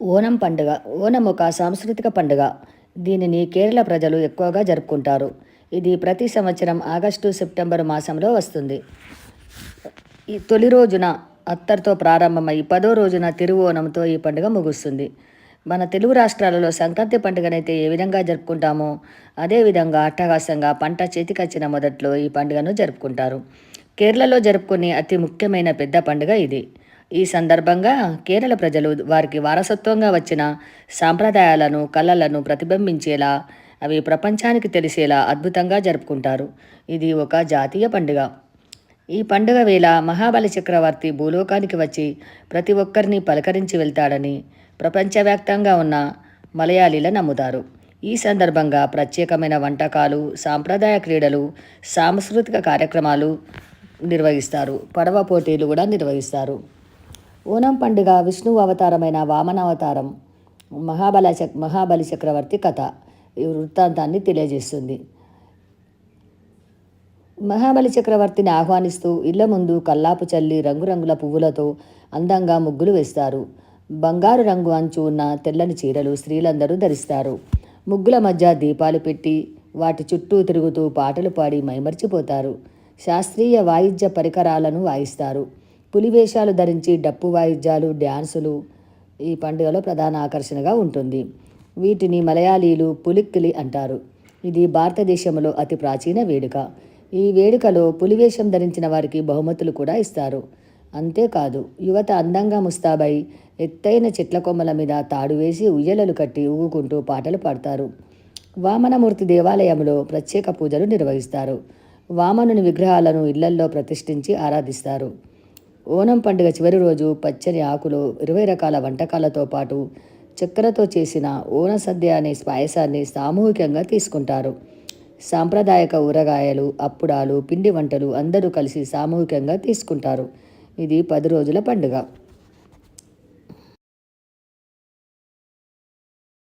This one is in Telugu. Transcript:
ఓనం పండుగ ఓనం ఒక సాంస్కృతిక పండుగ. దీనిని కేరళ ప్రజలు ఎక్కువగా జరుపుకుంటారు. ఇది ప్రతి సంవత్సరం ఆగస్టు సెప్టెంబర్ మాసంలో వస్తుంది. ఈ తొలి రోజున అత్తర్తో ప్రారంభమై పదో రోజున తిరువోణంతో ఈ పండుగ ముగుస్తుంది. మన తెలుగు రాష్ట్రాలలో సంక్రాంతి పండుగనైతే ఏ విధంగా జరుపుకుంటామో అదేవిధంగా అట్టహాసంగా పంట చేతికొచ్చిన మొదట్లో ఈ పండుగను జరుపుకుంటారు. కేరళలో జరుపుకునే అతి ముఖ్యమైన పెద్ద పండుగ ఇది. ఈ సందర్భంగా కేరళ ప్రజలు వారికి వారసత్వంగా వచ్చిన సాంప్రదాయాలను కళలను ప్రతిబింబించేలా అవి ప్రపంచానికి తెలిసేలా అద్భుతంగా జరుపుకుంటారు. ఇది ఒక జాతీయ పండుగ. ఈ పండుగ వేళ మహాబలి చక్రవర్తి భూలోకానికి వచ్చి ప్రతి ఒక్కరిని పలకరించి వెళ్తాడని ప్రపంచవ్యాప్తంగా ఉన్న మలయాళీల నమ్ముతారు. ఈ సందర్భంగా ప్రత్యేకమైన వంటకాలు సాంప్రదాయ క్రీడలు సాంస్కృతిక కార్యక్రమాలు నిర్వహిస్తారు. పడవ పోటీలు కూడా నిర్వహిస్తారు. ఓనం పండుగ విష్ణువు అవతారమైన వామన అవతారం. మహాబల చక్ మహాబలి చక్రవర్తి కథ ఈ వృత్తాంతాన్ని తెలియజేస్తుంది. మహాబలి చక్రవర్తిని ఆహ్వానిస్తూ ఇళ్ళ ముందు కల్లాపు చల్లి రంగురంగుల పువ్వులతో అందంగా ముగ్గులు వేస్తారు. బంగారు రంగు అంచు ఉన్న తెల్లని చీరలు స్త్రీలందరూ ధరిస్తారు. ముగ్గుల మధ్య దీపాలు పెట్టి వాటి చుట్టూ తిరుగుతూ పాటలు పాడి మైమర్చిపోతారు. శాస్త్రీయ వాయిద్య పరికరాలను వాయిస్తారు. పులివేషాలు ధరించి డప్పు వాయిద్యాలు డ్యాన్సులు ఈ పండుగలో ప్రధాన ఆకర్షణగా ఉంటుంది. వీటిని మలయాళీలు పులిక్కిలి అంటారు. ఇది భారతదేశంలో అతి ప్రాచీన వేడుక. ఈ వేడుకలో పులివేషం ధరించిన వారికి బహుమతులు కూడా ఇస్తారు. అంతేకాదు యువత అందంగా ముస్తాబై ఎత్తైన చెట్ల కొమ్మల మీద తాడు వేసి ఉయ్యలలు కట్టి ఊగుకుంటూ పాటలు పాడతారు. వామనమూర్తి దేవాలయంలో ప్రత్యేక పూజలు నిర్వహిస్తారు. వామనుని విగ్రహాలను ఇళ్ళల్లో ప్రతిష్ఠించి ఆరాధిస్తారు. ఓనం పండుగ చివరి రోజు పచ్చని ఆకులు ఇరవై రకాల వంటకాలతో పాటు చక్కెరతో చేసిన ఓన సద్య అనే పాయసాన్ని సామూహికంగా తీసుకుంటారు. సాంప్రదాయక ఊరగాయలు అప్పుడాలు పిండి వంటలు అందరూ కలిసి సామూహికంగా తీసుకుంటారు. ఇది పది రోజుల పండుగ.